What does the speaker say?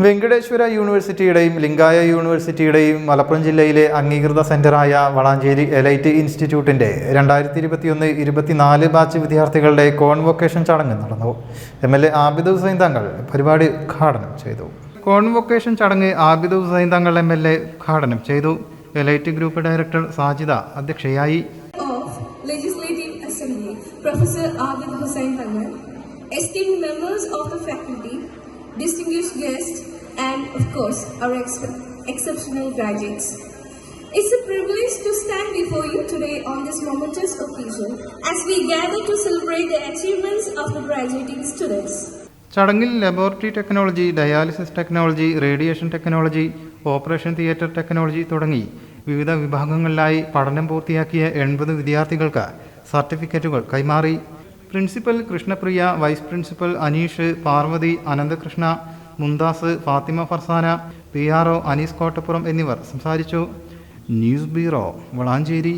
വെങ്കടേശ്വര യൂണിവേഴ്സിറ്റിയുടെയും ലിംഗായ യൂണിവേഴ്സിറ്റിയുടെയും മലപ്പുറം ജില്ലയിലെ അംഗീകൃത സെന്ററായ വളാഞ്ചേരി എലൈറ്റ് ഇൻസ്റ്റിറ്റ്യൂട്ടിന്റെ രണ്ടായിരത്തി ഇരുപത്തിയൊന്ന് ഇരുപത്തിനാല് ബാച്ച് വിദ്യാർത്ഥികളുടെ കോൺവൊക്കേഷൻ ചടങ്ങ് നടന്നു. M L A Abid Hussain Thangal പരിപാടി ഉദ്ഘാടനം ചെയ്തു. കോൺവൊക്കേഷൻ ചടങ്ങ് ആബിദ് ഹുസൈൻ തങ്ങൾ എം എൽ എ ഉദ്ഘാടനം ചെയ്തു. എലൈറ്റ് ഗ്രൂപ്പ് ഡയറക്ടർ സാജിദ അധ്യക്ഷയായി. Of Legislative Assembly, Professor Abid Hussain Tangal, esteemed members of the faculty, distinguished guests, and of course, our ex- exceptional graduates. It's a privilege to stand before you today on this momentous occasion as we gather to celebrate the achievements of the graduating students. ചടങ്ങിൽ laboratory technology dialysis technology radiation technology operation theatre technology തുടങ്ങി വിവിധ വിഭാഗങ്ങളിലായി പഠനം പൂർത്തിയാക്കിയ എൺപത് വിദ്യാർത്ഥികൾക്ക് സർട്ടിഫിക്കറ്റുകൾ കൈമാറി principal Krishnapriya vice principal Aneesh Parvathy Ananthakrishna Munthas Fathima Farsana P R O Anees Kottappuram എന്നിവർ സംസാരിച്ചു. News bureau Valanchery.